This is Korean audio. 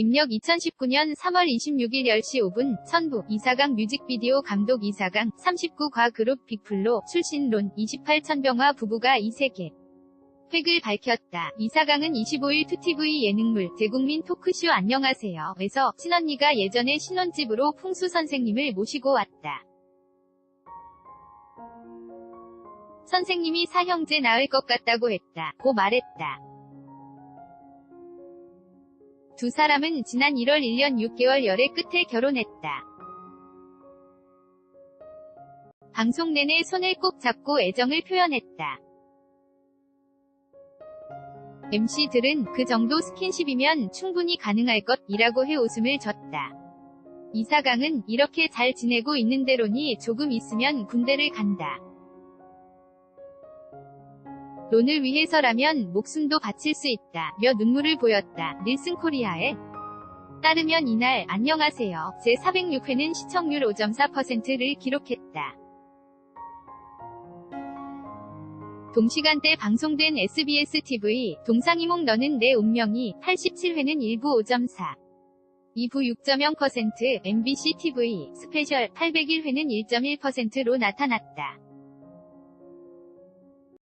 입력 2019년 3월 26일 10시 5분 선부 이사강 뮤직비디오 감독 이사강 39과 그룹 빅플로 출신 론 28천병화 부부가 이 세계 획을 밝혔다. 이사강은 25일 2TV 예능물 대국민 토크쇼 안녕하세요. 에서 친언니가 예전에 신혼집으로 풍수 선생님을 모시고 왔다. 선생님이 사형제 나을 것 같다고 했다. 고 말했다. 두 사람은 지난 1월 1년 6개월 열애 끝에 결혼했다. 방송 내내 손을 꼭 잡고 애정을 표현했다. MC들은 그 정도 스킨십이면 충분히 가능할 것이라고 해 웃음을 졌다. 이사강은 이렇게 잘 지내고 있는데로니 조금 있으면 군대를 간다. 론을 위해서라면 목숨도 바칠 수 있다. 며 눈물을 보였다. 닐슨 코리아에 따르면 이날 안녕하세요. 제406회는 시청률 5.4%를 기록했다. 동시간대 방송된 SBS TV 동상이몽 너는 내 운명이 87회는 일부 5.4 2부 6.0% MBC TV 스페셜 801회는 1.1%로 나타났다.